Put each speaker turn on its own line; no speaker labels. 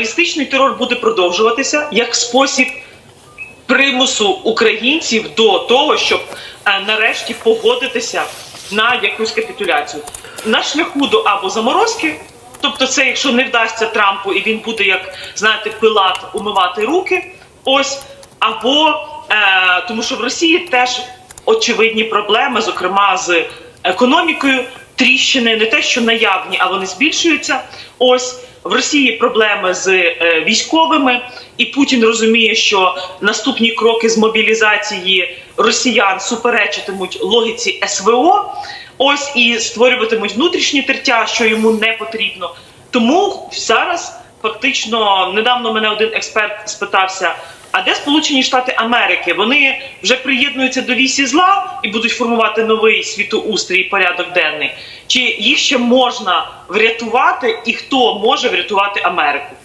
балістичний терор буде продовжуватися як спосіб примусу українців до того, щоб е, нарешті погодитися на якусь капітуляцію. На шляху до або заморозки, тобто, це якщо не вдасться Трампу, і він буде, як знаєте, пилат умивати руки, ось або е, тому, що в Росії теж очевидні проблеми, зокрема з економікою. Тріщини не те, що наявні, а вони збільшуються. Ось в Росії проблеми з е, військовими, і Путін розуміє, що наступні кроки з мобілізації росіян суперечитимуть логіці СВО. Ось і створюватимуть внутрішні тертя, що йому не потрібно. Тому зараз фактично недавно мене один експерт спитався. А де Сполучені Штати Америки? Вони вже приєднуються до вісі зла і будуть формувати новий світоустрій і порядок денний. Чи їх ще можна врятувати, і хто може врятувати Америку?